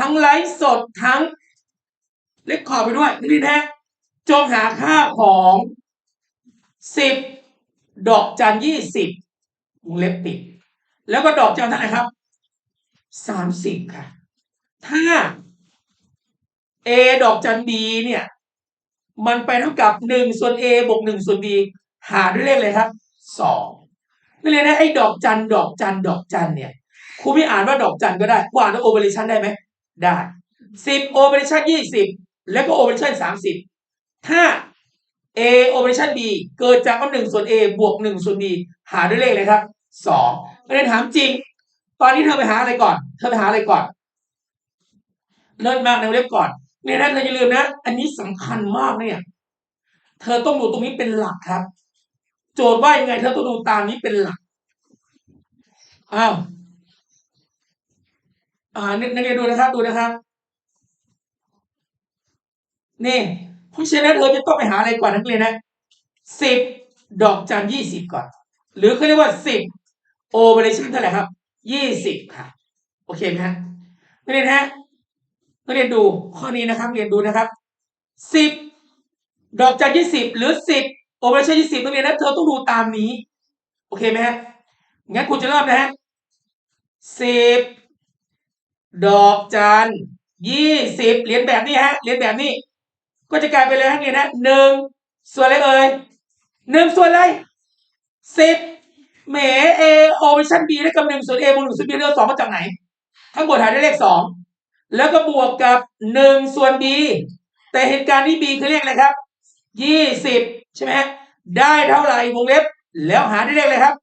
ทั้งไลฟ์สดทั้งเลคคอร์ไปด้วยนี่นะจงหาค่าของสิบดอกจันยี่สิบวงเล็บปิด แล้วก็ดอกจันเท่าไหร่ครับสามสิบค่ะ ถ้า a ดอกจัน b เนี่ย มันไปเท่ากับหนึ่งส่วน a บวกหนึ่งส่วน b หารด้วยเลขเลยครับสองนั่เลยนะไอ้ดอกจันดอกจันดอกจันเนี่ยครูไม่อ่านว่าดอกจันก็ได้ครูอ่านว่าโอเปอเรชันได้ไหม ได้สิบโอเปอเรชันยี่สิบแล้วก็โอเปอเรชันสามสิบถ้า a โอเปอเรชัน b เกิดจากว่าหนึ่งส่วน a บวกหนึ่งส่วน b หาด้วยเลขเลยครับสองไม่ได้ถามจริง ตอนนี้เธอไปหาอะไรก่อน เธอไปหาอะไรก่อน เลิศมากในเล็บก่อนเนี่ยนะเธออย่าลืมนะ อันนี้สำคัญมากเนี่ย เธอต้องดูตรงนี้เป็นหลักครับ โจทย์ว่ายังไง เธอต้องดูตามนี้เป็นหลักอ้าว อ่านักเรียนดูนะครับ ดูนะครับ นี่เพราะฉะนั้นเธอจะต้องไปหาอะไรก่อนนักเรียนนะสิบดอกจันยี่สิบก่อน หรือเขาเรียกว่าสิบโอเปอเรชั่นเท่าไหร่ครับยี่สิบค่ะ โอเคไหมฮะนักเรียนฮะนักเรียนดูข้อนี้นะครับเรียนดูนะครับสิบดอกจันยี่สิบหรือสิบโอเปอเรชั่นยี่สิบนักเรียนนะเธอต้องดูตามนี้ โอเคไหมฮะงั้นคุณจะเริ่มนะฮะสิบ ดอกจันยี่สิบเรียนแบบนี้ฮะเรียนแบบนี้ ก็จะกลายเป็นเลยฮะเนี่ยนะหนึ่งส่วนอะไรเอ่ยหนึ่งส่วนอะไรสิบแหมเอโอเปอเรชั่นบีได้กับหนึ่งส่วนเอบวกหนึ่งส่วนบีเลือกสองมาจากไหน ทั้งหมดหารด้เลขสองแล้วก็บวกกับหนึ่งส่วนบีแต่เหตุการณ์นี้บีคือเลขอะไรครับยี่สิบใช่ไหมได้เท่าไหร่วงเล็บ แล้วหารด้เลขอะไรครับ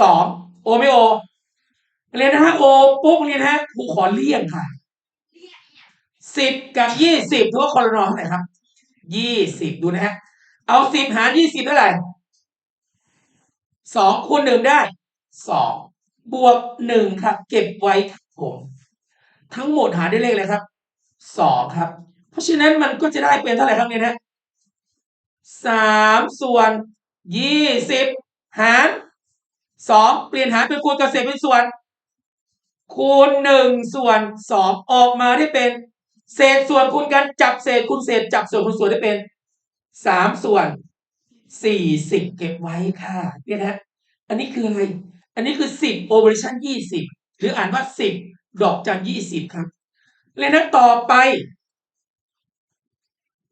สองโอไม่โอ เรียนนะฮะโอปุ๊บเรียนนะฮะครูขอเลี่ยงค่ะสิบกับยี่สิบถือว่าคอรนอเท่าไหร่ครับยี่สิบดูนะฮะเอาสิบหารยี่สิบเท่าไหร่สองคูณหนึ่งได้สองบวกหนึ่งครับ เก็บไว้ครับผมทั้งหมดหารด้เลขอะไรครับสองครับ เพราะฉะนั้นมันก็จะได้เป็นเท่าไหร่ครับเนี่ยนะสามส่วนยี่สิบหารสองเปลี่ยนหารเป็นคูณกับเศษเป็นส่วน คูณหนึ่งส่วนสองออกมาได้เป็น เศษส่วนคูณกันจับเศษคูณเศษจับส่วนคูณส่วนได้เป็นสามส่วนสี่สิบเก็บไว้ค่ะเนี่ยนะอันนี้คืออะไร อันนี้คือสิบโอเปอเรชั่นยี่สิบหรืออ่านว่าสิบดอกจันยี่สิบครับเลยนะต่อไป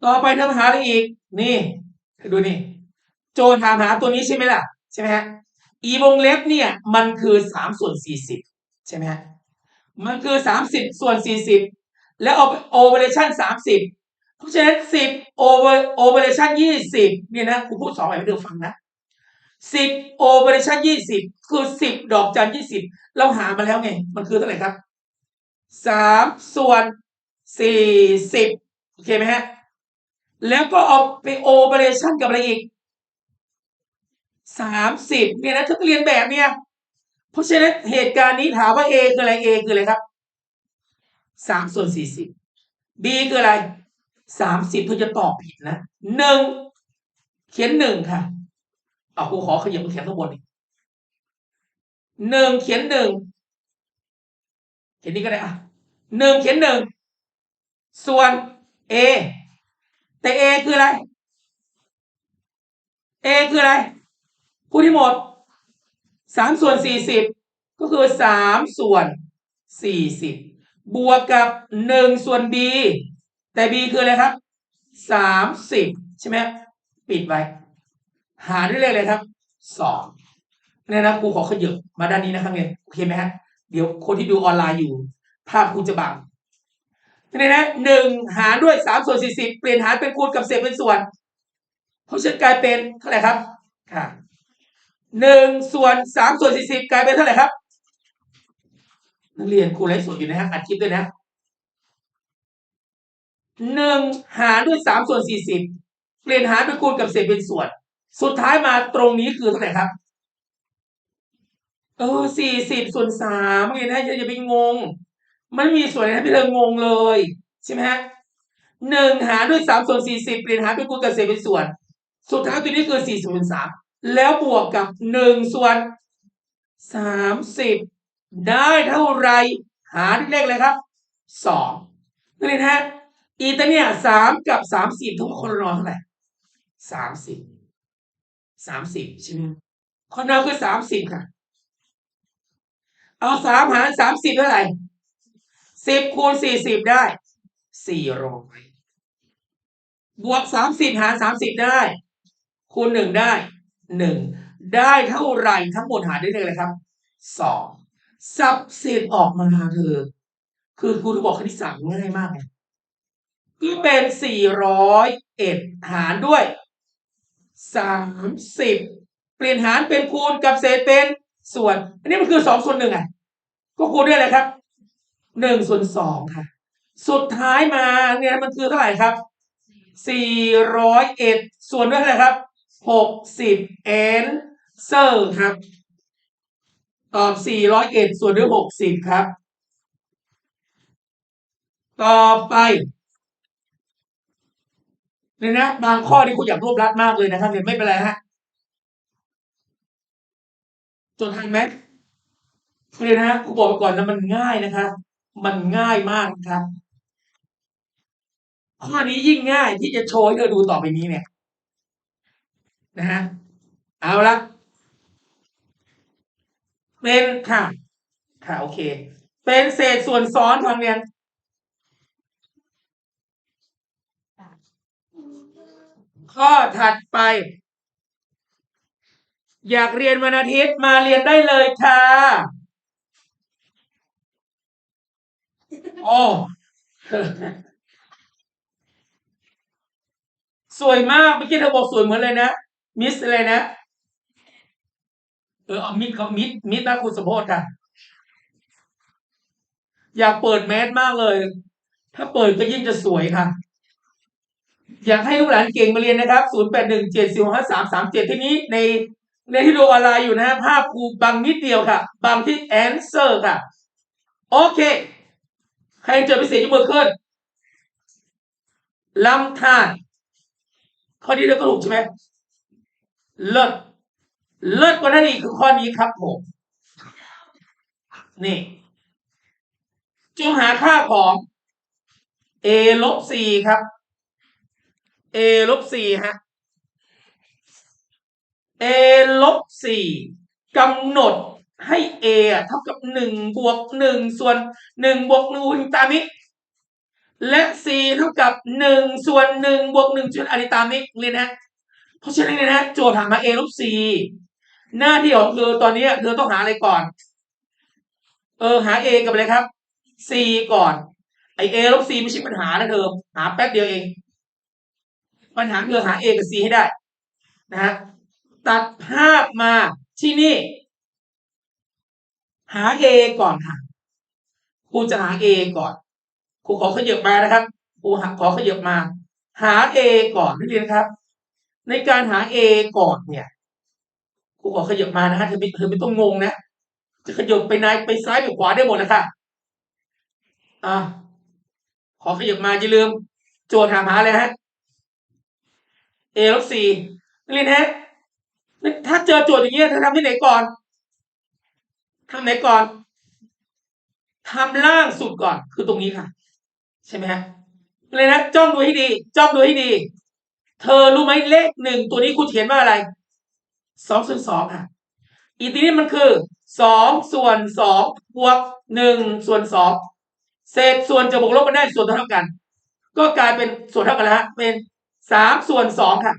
ต่อไปทำหาอะไรอีก นี่ดูนี่ โจทย์ถามหาตัวนี้ใช่ไหมล่ะ ใช่ไหมฮะอีวงเล็บเนี่ย มันคือสามส่วนสี่สิบ ใช่ไหมฮะมันคือสามสิบส่วนสี่สิบแล้วโอเปอเรชั่นสามสิบเพราะฉะนั้นสิบโอเวอร์โอเปอเรชั่นยี่สิบเนี่ยนะครูพูดสองใหม่ไม่ดูฟังนะสิบโอเปอเรชั่นยี่สิบคือสิบดอกจันยี่สิบเราหามาแล้วไง มันคือเท่าไหร่ครับสามส่วนสี่สิบโอเคไหมฮะ แล้วก็เอาไปโอเปอเรชั่นกับอะไรอีกสามสิบเนี่ยนะถ้าเรียนแบบเนี่ย เพราะฉะนั้นเหตุการณ์นี้ถามว่า A คืออะไร A คืออะไรครับสามส่วนสี่สิบ B คืออะไรสามสิบเธอจะตอบผิดนะหนึ่งเขียนหนึ่งค่ะเอาครูขอขยับมาเขียนข้างบนหนึ่งเขียนหนึ่งเขียนนี้ก็ได้อะหนึ่งเขียนหนึ่งส่วน A แต่ A คืออะไร A คืออะไร พูดที่หมด สามส่วนสี่สิบก็คือสามส่วนสี่สิบบวกกับหนึ่งส่วน B แต่ B คืออะไรครับสามสิบใช่ไหมปิดไว้ หารด้วยเลขอะไรครับสองเนี่ยนะครูขอขยับมาด้านนี้นะครับเนี่ยโอเคไหมฮะเดี๋ยวคนที่ดูออนไลน์อยู่ ภาพครูจะบังเนี่ยนะหนึ่งหารด้วยสามส่วนสี่สิบเปลี่ยนหารเป็นคูณกับเศษเป็นส่วน เพราะฉะนั้นกลายเป็นเท่าไหร่ครับค่ะ หนึ่งส่วนสามส่วนสี่สิบกลายเป็นเท่าไหร่ครับ นักเรียนครูไลฟ์สดอยู่นะฮะอัดคลิปด้วยนะหนึ่งหารด้วยสามส่วนสี่สิบเปลี่ยนหารเป็นคูณกับเศษเป็นส่วน สุดท้ายมาตรงนี้คือเท่าไหร่ครับ เออสี่สิบส่วนสามเรียนนะอย่าไปงง มันมีส่วนไหนที่เธองงเลย ใช่ไหมฮะหนึ่งหารด้วยสามส่วนสี่สิบเปลี่ยนหารเป็นคูณกับเศษเป็นส่วน สุดท้ายตัวนี้คือสี่ส่วนสาม แล้วบวกกับหนึ่งส่วนสามสิบได้เท่าไร หาด้วยเลขอะไรครับสองนักเรียนฮะอีตัวเนี่ยสามกับสามสิบทุกคนรอเท่าไหร่สามสิบสามสิบใช่ไหมคนเราคือสามสิบค่ะ เอาสามหารสามสิบเท่าไหร่สิบคูณสี่สิบได้สี่ร้อยบวกสามสิบหารสามสิบได้ คูณหนึ่งได้ หนึ่งได้เท่าไหร่ทั้งหมดหารได้เลยครับสองสับเศษออกมาเธอ คือครูบอกคณิตศาสตร์ง่ายมากเลยคือเป็นสี่ร้อยเอ็ดหารด้วยสามสิบเปลี่ยนหารเป็นคูณกับเศษเป็นส่วน อันนี้มันคือสองส่วนหนึ่งอะก็คูณด้วยอะไรครับหนึ่งส่วนสองค่ะ สุดท้ายมาเนี่ยมันคือเท่าไหร่ครับสี่ร้อยเอ็ดส่วนด้วยเท่าไรครับ หกสิบเอนเซอร์ครับ ตอบสี่ร้อยเอ็ดส่วนด้วยหกสิบครับ ต่อไปเนี่ยนะบางข้อที่คุณอยากรวบรัดมากเลยนะครับเนี่ยไม่เป็นไรฮะจนทันไหมเลยนะฮะครูบอกไปก่อนนะมันง่ายนะครับ มันง่ายมากครับ ข้อนี้ยิ่งง่ายที่จะโชว์ให้เธอดูต่อไปนี้เนี่ย นะฮะเอาละเป็นค่ะ ค่ะโอเค เป็นเศษส่วนซ้อนทางเรียนข้อถัดไป อยากเรียนวันอาทิตย์มาเรียนได้เลยค่ะโอ้สวยมากเมื่อกี้เธอบอกสวยเหมือนเลยนะ มิสอะไรนะ เออเอามิดเขามิดมิดนะคุณสมโพธค่ะ อยากเปิดแมสมากเลย ถ้าเปิดก็ยิ่งจะสวยค่ะ อยากให้ลูกหลานเก่งมาเรียนนะครับ 0 8 1 7 4 5 3 3 7 ที่นี้ในในที่ดูออนไลน์อยู่นะฮะภาพครูบางนิดเดียวค่ะ บางที่ answer ค่ะ โอเค ใครเจอพิเศษยกมือขึ้นลำธารข้อนี้เราก็ถูกใช่ไหม เลิศเลิศกว่านั้นอีกคือข้อนี้ครับผมนี่จงหาค่าของ a ลบ c ครับ a ลบ c ฮะ a ลบ c กำหนดให้ a เท่ากับหนึ่งบวกหนึ่งส่วนหนึ่งบวกหนึ่งตามนี้ และ c เท่ากับหนึ่งส่วนหนึ่งบวกหนึ่งส่วนอันนี้ตามนี้เลยนะ เพราะฉะนั้นเนี่ยนะโจทย์ถามมา a ลบ c หน้าที่ของเธอตอนนี้เธอต้องหาอะไรก่อน เออหา a กับอะไรครับ c ก่อน ไอ a ลบ c ไม่ใช่ปัญหานะเธอ หาแป๊บเดียวเอง ปัญหาคือหา a กับ c ให้ได้ นะฮะตัดภาพมาที่นี่ หา a ก่อนค่ะครูจะหา a ก่อนครูขอขยับมานะครับครูขอขยับมา หา a ก่อนนักเรียนครับ ในการหา a ก่อนเนี่ยครูขอขยับมานะฮะเธอไม่เธอไม่ต้องงงนะจะขยับไปไหนไปซ้ายไปขวาได้หมดนะคะอะขอขยับมาอย่าลืม โจทย์ถามหาอะไรฮะ a ลบ c นักเรียนฮะถ้าเจอโจทย์อย่างเงี้ยเธอทำที่ไหนก่อนทำไหนก่อนทำล่างสุดก่อนคือตรงนี้ค่ะ ใช่ไหมฮะเลยนะจ้องดูให้ดี จ้องดูให้ดี เธอรู้ไหมเลขหนึ่งตัวนี้คุณเขียนว่าอะไรสองส่วนสองค่ะ อีกทีนี้มันคือสองส่วนสองบวกหนึ่งส่วนสองเศษส่วนจะบวกลบกันได้ส่วนเท่ากัน ก็กลายเป็นส่วนเท่ากันแล้วฮะเป็นสามส่วนสองค่ะ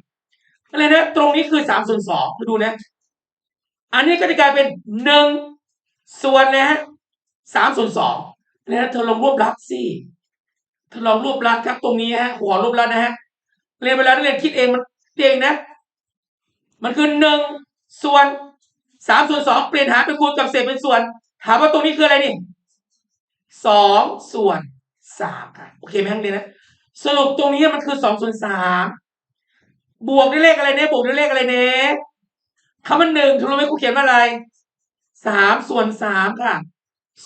อะไรนะตรงนี้คือสามส่วนสองมาดูนะ อันนี้ก็จะกลายเป็นหนึ่งส่วนนะฮะสามส่วนสองนะฮะเธอลองรวบรัดสิเธอลองรวบรัดครับตรงนี้ฮะหัวรวบรัดนะฮะ เรียนเวลาเรียนคิดเองมันเองนะ มันคือหนึ่งส่วนสามส่วนสองเปลี่ยนหารเป็นคูณกับเศษเป็นส่วน ถามว่าตรงนี้คืออะไรนี่สองส่วนสามค่ะโอเคไหมทั้งเรียนนะ สรุปตรงนี้มันคือสองส่วนสามบวกด้วยเลขอะไรเนี่ยบวกด้วยเลขอะไรเนี่ยคำว่าหนึ่งทุกรู้ไหมครูเขียนว่าอะไรสามส่วนสามค่ะ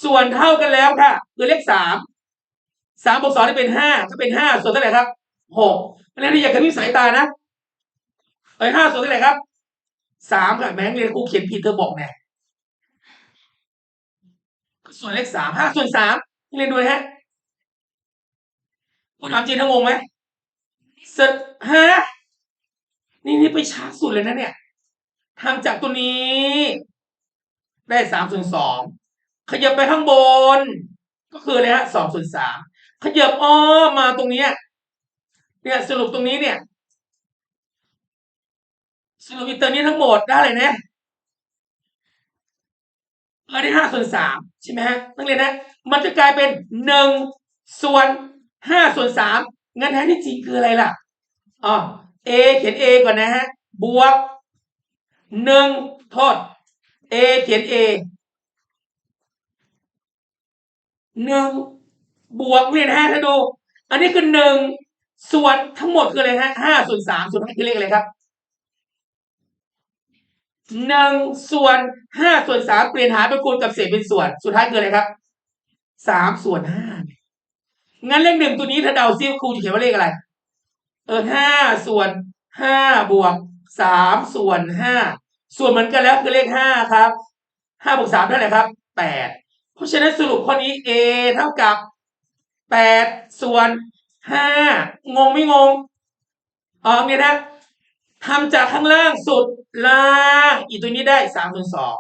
ส่วนเท่ากันแล้วค่ะคือเลขสามสามบวกสองได้เป็นห้าถ้าเป็นห้าส่วนเท่าไหร่ครับหก เราะฉะนั้นอย่ากระพริบสายตานะเอ้ห้าส่วนเท่าไหร่ครับสามค่ะแม่งเรียนครูเขียนผิดเธอบอกแน่ส่วนเลขสามห้าส่วนสามเรียนดูนะฮะคุณถามจริงทั้งงงไหมสะฮะนี่นี่ไปช้าสุดเลยนะเนี่ยทำจากตัวนี้ ได้สามส่วนสองขยับไปข้างบน ก็คืออะไรฮะสองส่วนสามขยับอ้อมมาตรงเนี้ย เนี่ยสรุปตรงนี้เนี่ย สรุปอินเตอร์นี้ทั้งหมดได้เลยนะเออได้ห้าส่วนสามใช่ไหมฮะนักเรียนนะ มันจะกลายเป็นหนึ่งส่วนห้าส่วนสามงั้นแท้ที่จริงคืออะไรล่ะอ๋อ a เขียน a ก่อนนะฮะ บวกหนึ่งโทษ a เขียน a หนึ่งบวกเนี่ยนะฮะถ้าดู อันนี้คือหนึ่ง ส่วนทั้งหมดคืออะไรฮะห้าส่วนสามส่วนท้ายคือเลขอะไรครับหนึ่งส่วนห้าส่วนสามเปลี่ยนหารเป็นคูณกับเศษเป็นส่วน สุดท้ายคืออะไรครับสามส่วนห้างั้นเลขหนึ่งตัวนี้ถ้าเดาซิครูจะเขียนว่าเลขอะไร เออห้าส่วนห้าบวกสามส่วนห้าส่วนเหมือนกันแล้วคือเลขห้าครับห้าบวกสามเท่าไหร่ครับแปดเพราะฉะนั้นสรุปข้อนี้ a เท่ากับแปดส่วน ห้างงไม่งงอ๋อเนี่ยนะทำจากข้างล่างสุดล่างอีกตัวนี้ได้สามส่วนสอง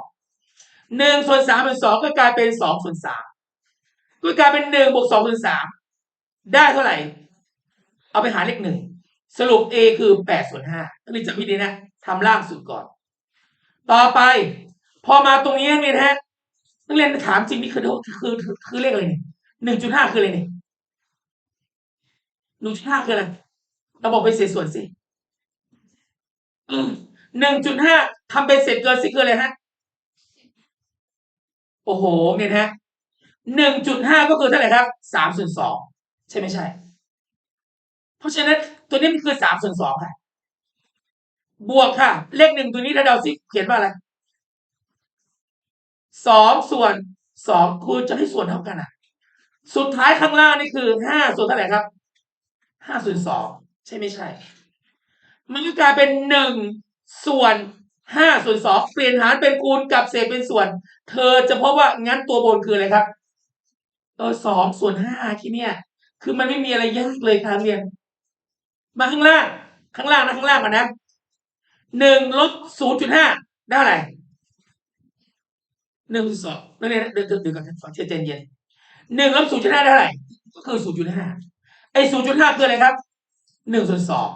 หนึ่งส่วนสามส่วนสองก็กลายเป็นสองส่วนสามก็กลายเป็นหนึ่งบวกสองส่วนสามได้เท่าไหร่ เอาไปหาเลขหนึ่งสรุป A คือแปดส่วนห้านักเรียนจำพี่ดีนะทำล่างสุดก่อน ต่อไป พอมาตรงนี้นักเรียนฮะนักเรียนถามจริงนี่คือคือคือคือเลขอะไรเนี่ยหนึ่งจุดห้าคืออะไรเนี่ย หนึ่งจุดห้าคืออะไรเราบอกไปเศษส่วนสิหนึ่งจุดห้าทำเป็นเศษเกินสิคืออะไรฮะ โอ้โหเนี่ยฮะหนึ่งจุดห้าก็คือเท่าไหร่ครับสามส่วนสองใช่ไม่ใช่ เพราะฉะนั้นตัวนี้มันคือสามส่วนสองค่ะ บวกค่ะ เลขหนึ่งตัวนี้ถ้าเดาซิเขียนว่าอะไรสองส่วนสองคูณจะให้ส่วนเท่ากันอะ สุดท้ายข้างล่างนี่คือห้าส่วนเท่าไหร่ครับ ห้าส่วนสองใช่ไม่ใช่ มันก็กลายเป็นหนึ่งส่วนห้าส่วนสองเปลี่ยนหารเป็นคูณกับเศษเป็นส่วน เธอจะพบว่างั้นตัวบนคืออะไรครับเออสองส่วนห้าที่เนี่ย คือมันไม่มีอะไรยากเลยครับเรียน มาข้างล่าง ข้างล่างนะข้างล่างก่อนนะหนึ่งลบศูนย์จุดห้าได้อะไรหนึ่งสองนั่นเองเดี๋ยวเดี๋ยวก่อนฟังเย็นเย็นหนึ่งลบศูนย์จุดห้าได้อะไรก็คือศูนย์จุดห้า ไอ้ศูนย์จุดห้าคืออะไรครับหนึ่งส่วนสอง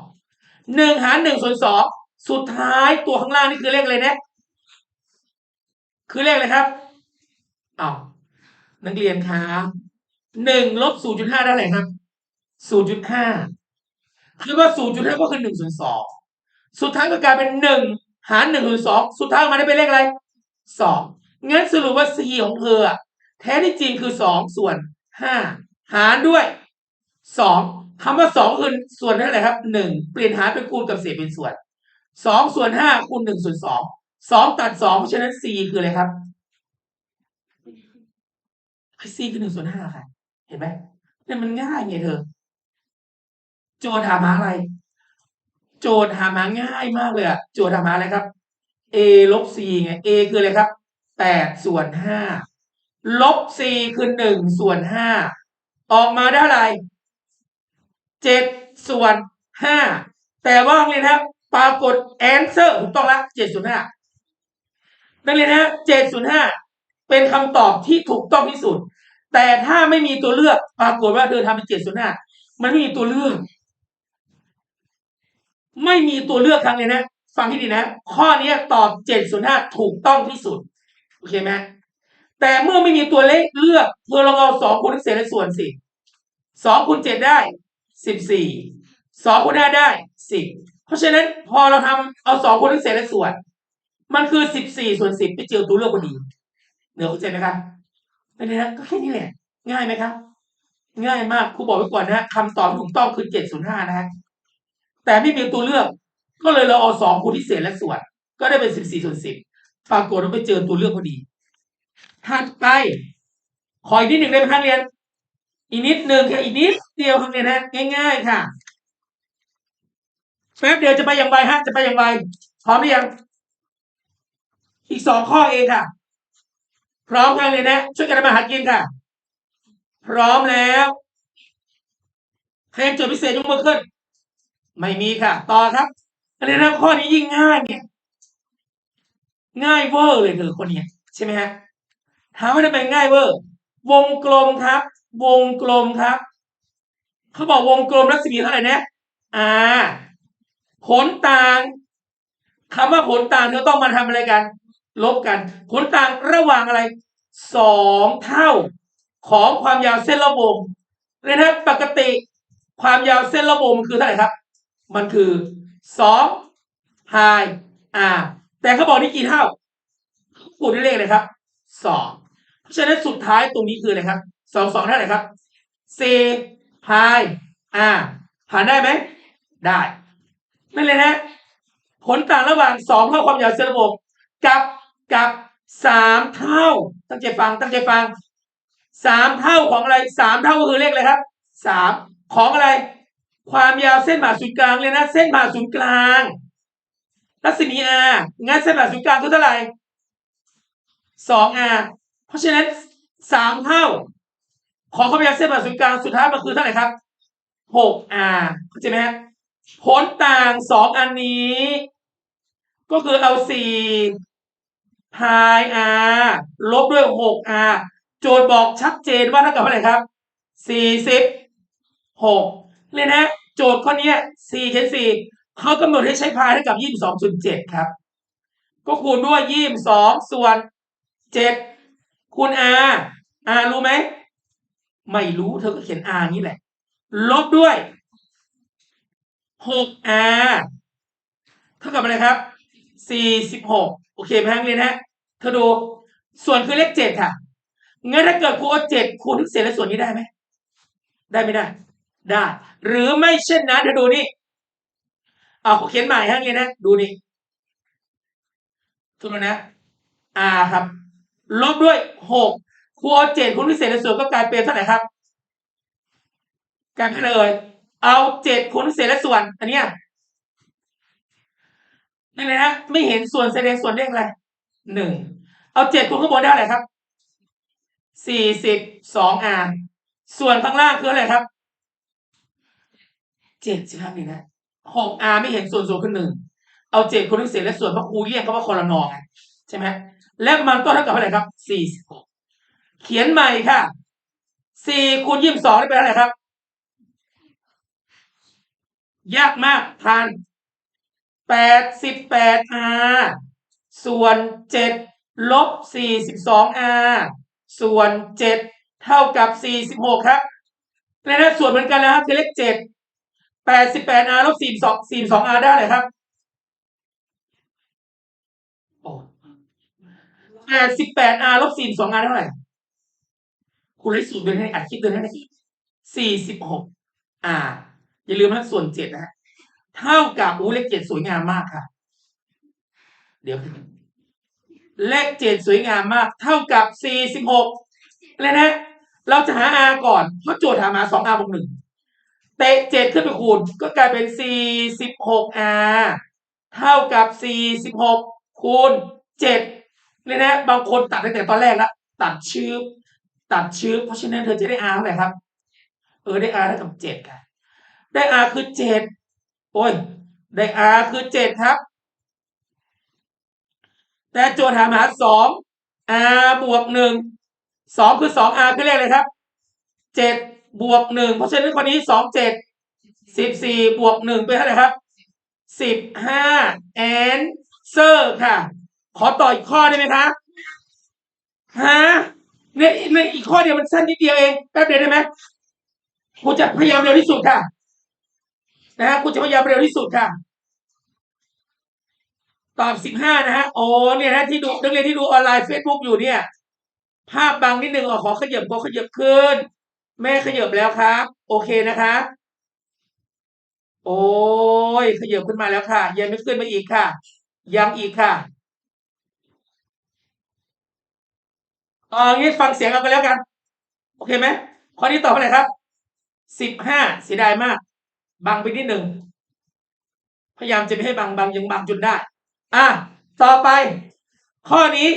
หนึ่งหารหนึ่งส่วนสองสุดท้ายตัวข้างล่างนี่คือเลขอะไรเนะคือเลขอะไรครับอ้าวนักเรียนครับหนึ่งลบศูนย์จุดห้าได้อะไรครับศูนย์จุดห้าคือว่าศูนย์จุดห้าก็คือหนึ่งส่วนสองสุดท้ายก็กลายเป็นหนึ่งหารหนึ่งส่วนสองสุดท้ายมาได้เป็นเลขอะไรสองงั้นสรุปว่า c ของเธอแท้ที่จริงคือสองส่วนห้าหารด้วย สองคำว่าสองคือส่วนเท่าไหร่ครับหนึ่งเปลี่ยนหารเป็นคูณกับเศษเป็นส่วนสองส่วนห้าคูณหนึ่งส่วนสองสองตัดสองเพราะฉะนั้น c คืออะไรครับ c คือหนึ่งส่วนห้าค่ะ เห็นไหมเนี่ยมันง่ายไงเธอ โจทย์ถามหาอะไร โจทย์ถามหาง่ายมากเลยอะโจทย์ถามหาอะไรครับ a ลบ c ไง a คืออะไรครับแปดส่วนห้าลบ c คือหนึ่งส่วนห้าออกมาได้อะไร เจ็ดส่วนห้าแต่ว่าเลยนะครับปรากฏ answer ถูกต้องแล้วเจ็ดส่วนห้านักเรียนะเจ็ดส่วนห้าเป็นคำตอบที่ถูกต้องที่สุด แต่ถ้าไม่มีตัวเลือกปรากฏว่าเธอทำเป็นเจ็ดส่วนห้ามันไม่มีตัวเลือก ไม่มีตัวเลือกครั้งเลยนะฟังให้ดีนะ ข้อนี้ตอบเจ็ดส่วนห้าถูกต้องที่สุด โอเคไหมแต่เมื่อไม่มีตัวเลขเลือกเธอลองเอาสองคูณเศษและส่วนสิสองคูณเจ็ดได้ สิบสี่สองคูณห้าได้สิบเพราะฉะนั้นพอเราทำเอาสองคูณทั้งเศษและส่วน มันคือสิบสี่ส่วนสิบไปเจอตัวเลือกพอดีเหนือเข้าใจไหมครับไม่ได้นะก็แค่นี้แหละ ง่ายไหมครับ ง่ายมากครูบอกไว้ก่อนนะคำตอบถูกต้องคือเจ็ดศูนย์ห้านะฮะแต่ไม่มีตัวเลือก ก็เลยเราเอาสองคูณที่เศษและส่วน ก็ได้เป็นสิบสี่ส่วนสิบปรากฏเราไปเจอตัวเลือกพอดีถัดไปขออีกนิดหนึ่งได้ไหมครับเรียน อีกนิดหนึ่งแค่อีกนิดเดียวครับเรียนะง่าย ๆ ค่ะแป๊บเดียวจะไปอย่างไรฮะจะไปอย่างไรพร้อมหรือยัง อีกสองข้อเองค่ะ พร้อมกันเลยนะช่วยกันมาหากินค่ะ พร้อมแล้วรยังโจทย์พิเศษยกมือขึ้น ไม่มีค่ะ ต่อครับอันนี้นะข้อนี้ยิ่งง่ายเนี่ยง่ายเวอร์เลยคือคนเนี้ยใช่ไหมฮะถามว่าทำไมง่ายเวอร์ วงกลมครับ วงกลมครับ เขาบอกวงกลมรัศมีเท่าไหร่นะอ่าผลต่างคำว่าผลต่างเธอต้องมาทำอะไรกัน ลบกัน ผลต่างระหว่างอะไรสองเท่าของความยาวเส้นระบมเลยนะปกติความยาวเส้นระบมคือเท่าไหร่ครับ มันคือสองพายอ่าแต่เขาบอกนี่กี่เท่าพูดด้วยเลขเลยครับสองเพราะฉะนั้นสุดท้ายตรงนี้คืออะไรครับ สองสองเท่าไหร่ครับสี่พายอ่าผ่านได้ไหม ได้นั่เลยนะ ผลต่างระหว่างสองเท่าความยาวเส้นระบบ กับกับสามเท่า ตั้งใจฟังตั้งใจฟังสามเท่าของอะไรสามเท่าก็คือเลขอะไรครับสามของอะไร ความยาวเส้นผ่าศูนย์กลางเลยนะ เส้นผ่าศูนย์กลางรัศมี r งั้นเส้นผ่าศูนย์กลางคือเท่าไหร่สอง r เพราะฉะนั้นสามเท่า ของความยาวเส้นผ่าศูนย์กลางสุดท้ายมันคือเท่าไหร่ครับหก r เข้าใจไหมฮะผลต่างสองอันนี้ ก็คือเอาสี่พาย r ลบด้วยหก r โจทย์บอกชัดเจนว่าเท่ากับเท่าไหร่ครับสี่สิบหกเลยนะโจทย์ข้อนี้สี่เช่นสี่เขากำหนดให้ใช้พายเท่ากับยี่สิบสองส่วนเจ็ดครับ ก็คูณด้วยยี่สิบสองส่วนเจ็ดคูณ r r รู้ไหม ไม่รู้เธอก็เขียน r นี่แหละ ลบด้วยหก r เท่ากับอะไรครับสี่สิบหกโอเคไหมฮะเรียนฮะเธอดู ส่วนคือเลขเจ็ดค่ะ งั้นถ้าเกิดครูเอาเจ็ดคูณทั้งเศษและส่วนนี้ได้ไหม ได้ไม่ได้ ได้ หรือไม่เช่นนั้นเธอดูนี่ เอาเขียนใหม่ฮะนักเรียนนะ ดูนี่ทุกคนนะ r ครับ ลบด้วยหก ครูเอเจ็ดคูณทั้งเศษและส่วนก็กลายเป็นเท่าไหร่ครับกลายเป็นเลยเอาเจ็ดคูณทั้งเศษและส่วน อันเนี้ยนั่นเลยนะไม่เห็นส่วนแสดงส่วนเลขอะไรหนึ่งเอาเจ็ดคูณข้างบนได้เท่าไรครับสี่สิบสองอาส่วนข้างล่างคืออะไรครับเจ็ดสิครับนี่นะหกอาไม่เห็นส่วนส่วนคือหนึ่งเอาเจ็ดคูณทั้งเศษและส่วนเพราะครูเรียกเขาว่าคนละนองไงใช่ไหมและมันก็เท่ากับเท่าไหร่ครับสี่สิบหก เขียนใหม่ค่ะสี่คูณยี่สิบสองได้เป็นเท่าไหร่ครับ ยากมากทานแปดสิบแปดอาส่วนเจ็ดลบสี่สิบสองอาส่วนเจ็ดเท่ากับสี่สิบหกครับและนส่วนเหมือนกันนะครับเลขเจ็ดแปดสิบแปดอาลบสี่สองสี่สองอาได้เลยครับแปดสิบแปดอาลบสี่สองอาเท่าไหร่ คุณเลขสูตรเดินให้อัดคลิปเดินให้สี่สิบหกอ่า อย่าลืมนะส่วนเจ็ดนะฮะเท่ากับอู้เลขเจ็ดสวยงามมากค่ะ เดี๋ยวเลขเจ็ดสวยงามมาก เท่ากับสี่สิบหกเลยนะ เราจะหา r ก่อนเพราะโจทย์หามาสอง r บวกหนึ่งเตะเจ็ดขึ้นไปคูณก็กลายเป็นสี่สิบหก r เท่ากับสี่สิบหกคูณเจ็ดเลยนะ บางคนตัดตั้งแต่ตอนแรกแล้วตัดชื่อ ตัดชื่อเพราะฉะนั้นเธอจะได้ r เท่าไหร่ครับ เออได้ r เท่ากับเจ็ดค่ะ ได้ r คือเจ็ดโอ้ย ได้ r คือเจ็ดครับ แต่โจทย์ถามหาสอง r บวกหนึ่งสองคือสอง r คือเลขอะไรครับเจ็ดบวกหนึ่งเพราะฉะนั้นคนนี้สองเจ็ดสิบสี่บวกหนึ่งเป็นเท่าไหร่ครับสิบห้าแอนเซอร์ค่ะ ขอต่ออีกข้อได้ไหมคะฮะ เนี่ยในอีกข้อเดียวมันสั้นนิดเดียวเองแป๊บเดียวได้ไหมกูจะพยายามเร็วที่สุดค่ะนะฮะกูจะพยายามเร็วที่สุดค่ะ ตอบสิบห้านะฮะโอ้เนี่ยนะที่ดูนักเรียนที่ดูออนไลน์เฟซบุ๊กอยู่เนี่ย ภาพบางนิดนึงขอขยับก็ขยับขึ้น แม่ขยับแล้วครับ โอเคนะคะโอ้ยขยับขึ้นมาแล้วค่ะ ยังไม่ขึ้นมาอีกค่ะ ยังอีกค่ะ เอางี้ฟังเสียงเอาไปแล้วกัน โอเคไหมข้อนี้ตอบอะไรครับสิบห้าเสียดายมาก บังไปนิดหนึ่งพยายามจะไม่ให้บังบังยังบังจนได้ อะต่อไป ข้อนี้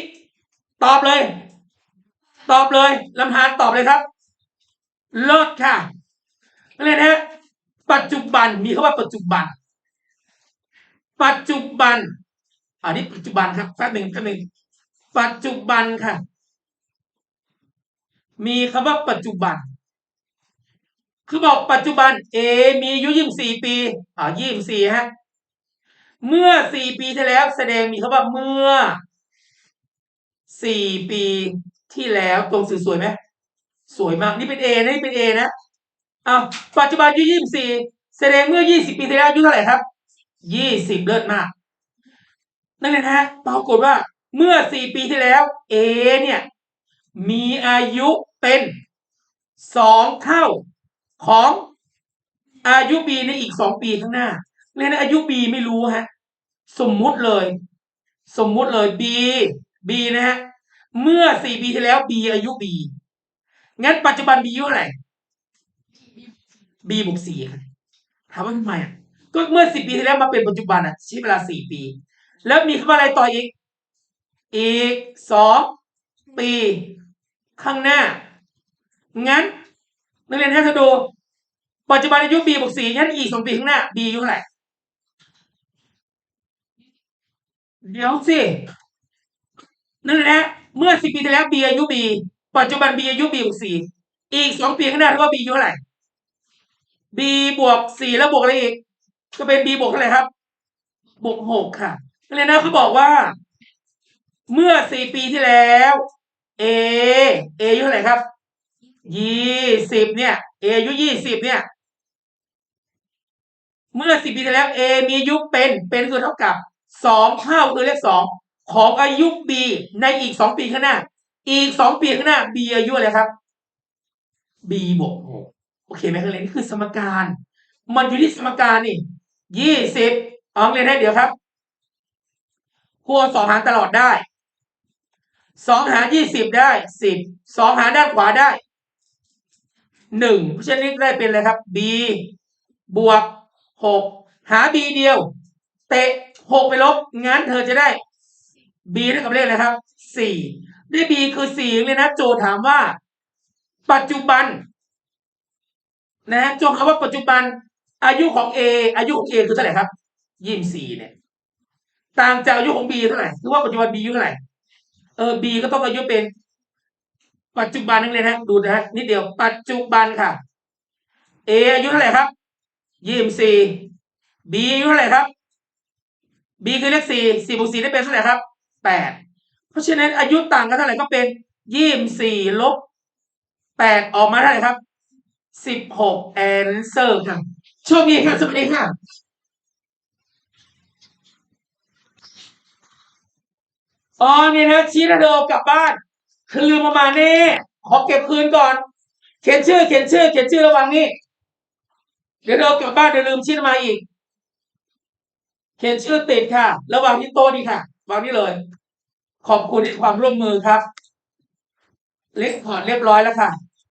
ตอบเลย ตอบเลยลำพานตอบเลยครับลดค่ะเรียนะปัจจุบันมีคำว่าปัจจุบัน ปัจจุบันอันนี้ปัจจุบันครับแป๊บหนึ่งแป๊บหนึ่งปัจจุบันค่ะ มีคำว่าปัจจุบัน คือบอกปัจจุบัน เอ มีอายุยี่สิบสี่ปีอ่ายี่สิบสี่ฮะ เมื่อสี่ปีที่แล้วแสดงมีคำว่าเมื่อสี่ปีที่แล้วตรงสื่อสวยไหมสวยมาก นี่เป็นเอนะนี่เป็นเอนะอ้าวปัจจุบันอายุยี่สิบสี่แสดงเมื่อยี่สิบปีที่แล้วอายุเท่าไหร่ครับยี่สิบเลิศมากนั่นเลยนะฮะปรากฏว่าเมื่อสี่ปีที่แล้ว เอเนี่ย มีอายุเป็นสองเท่าของอายุบีในอีกสองปีข้างหน้าเลยนอายุบีไม่รู้ฮะ สมมุติเลย สมมุติเลยบีบีนะฮะ เมื่อสี่ปีที่แล้วบีอายุบีงั้นปัจจุบันบีอายุเท่าไรบีบวกสี่ครับถามว่าทำไมอะก็เมื่อสิบปีที่แล้วมาเป็นปัจจุบันอะใช้เวลาสี่ปี แล้วมีคำว่าอะไรต่ออีก อีกสองปี ข้างหน้า งั้นนักเรียนให้เขาดูปัจจุบันอายุบีบวกสี่งั้นอีกสองปีข้างหน้าบีอายุเท่าไหร่ เดี๋ยวสินั่นแหละเมื่อสิบปีที่แล้วบีอายุบีปัจจุบันบีอายุบีบวกสี่อีกสองปีข้างหน้าเท่ากับบีอายุเท่าไหร่บีบวกสี่แล้วบวกอะไรอีก ก็เป็นบีบวกเท่าไหร่ครับ บวกหกค่ะนักเรียนนะเขาบอกว่า เมื่อสี่ปีที่แล้ว เอเอายุเท่าไหร่ครับยี่สิบเนี่ยเอายุยี่สิบเนี่ย เมื่อสิบปีที่แล้วเอมีอายุเป็นเป็นคือเท่ากับสองเท่าคือเลขสองของอายุบีในอีกสองปีข้างหน้า อีกสองปีข้างหน้าบีอายุอะไรครับบีบวกหกโอเคไหมครับเรียนนี่คือสมการ มันอยู่ที่สมการนี่ยี่สิบเอาเรียนให้เดี๋ยวครับคูณสองหารตลอดได้ สองหารยี่สิบได้สิบสองหารด้านขวาได้หนึ่งเพราะฉะนั้นได้เป็นอะไรครับ b บวกหกหา b เดียว เตะหกไปลบ งั้นเธอจะได้ b เท่ากับเลขอะไรครับสี่ได้ b คือสี่เลยนะ โจถามว่า ปัจจุบัน นะโจคำว่าปัจจุบัน อายุของ a อายุของ a คือเท่าไหร่ครับยี่สิบสี่เนี่ย ต่างจากอายุของ b เท่าไหร่คือว่าปัจจุบัน b อายุเท่าไหร่ เออ b ก็ต้องอายุเป็น ปัจจุบันนั่นเลยนะดูนะฮะนิดเดียว ปัจจุบันค่ะ a อายุเท่าไหร่ครับยี่สิบสี่ b อายุเท่าไหร่ครับ b คือเลขสี่สี่บวกสี่ได้เป็นเท่าไหร่ครับแปดเพราะฉะนั้นอายุต่างกันเท่าไหร่ก็เป็นยี่สิบสี่ลบแปดออกมาเท่าไหร่ครับสิบหกแอนเซอร์ครับโชคดีครับสวัสดีค่ะ อ๋อเนี่ยนะชี้ระเดิมกลับบ้านคือลืมประมาณนี้ขอเก็บคืนก่อน เขียนชื่อ เขียนชื่อ เขียนชื่อระวังนี่เดี๋ยวเรากลับบ้านเดี๋ยวลืมชื่อมาอีก เขียนชื่อติดค่ะ ระหว่างที่โต๊ะนี่ค่ะวางนี่เลย ขอบคุณที่ความร่วมมือครับ เล็กถอดเรียบร้อยแล้วค่ะ